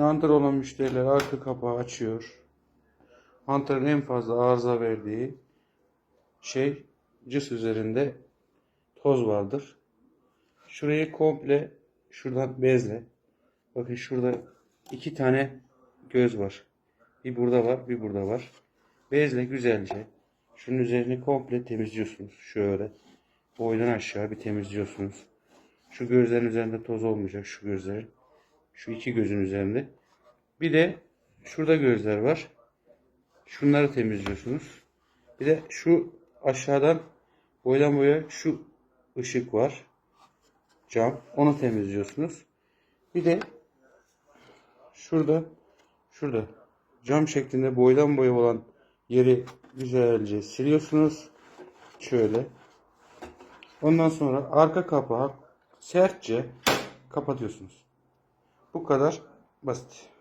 Hunter olan müşteriler arka kapağı açıyor. Hunter'ın en fazla arıza verdiği şey cıs üzerinde toz vardır. Şurayı komple şuradan bezle. Bakın şurada iki tane göz var. Bir burada var, bir burada var. Bezle güzelce şunun üzerini komple temizliyorsunuz. Şöyle boydan aşağı bir temizliyorsunuz. Şu gözlerin üzerinde toz olmayacak şu gözlerin. Şu iki gözün üzerinde. Bir de şurada gözler var. Şunları temizliyorsunuz. Bir de şu aşağıdan boydan boya şu ışık var. Cam. Onu temizliyorsunuz. Bir de şurada şurada cam şeklinde boydan boya olan yeri güzelce siliyorsunuz. Şöyle. Ondan sonra arka kapağı sertçe kapatıyorsunuz. Bu kadar basit.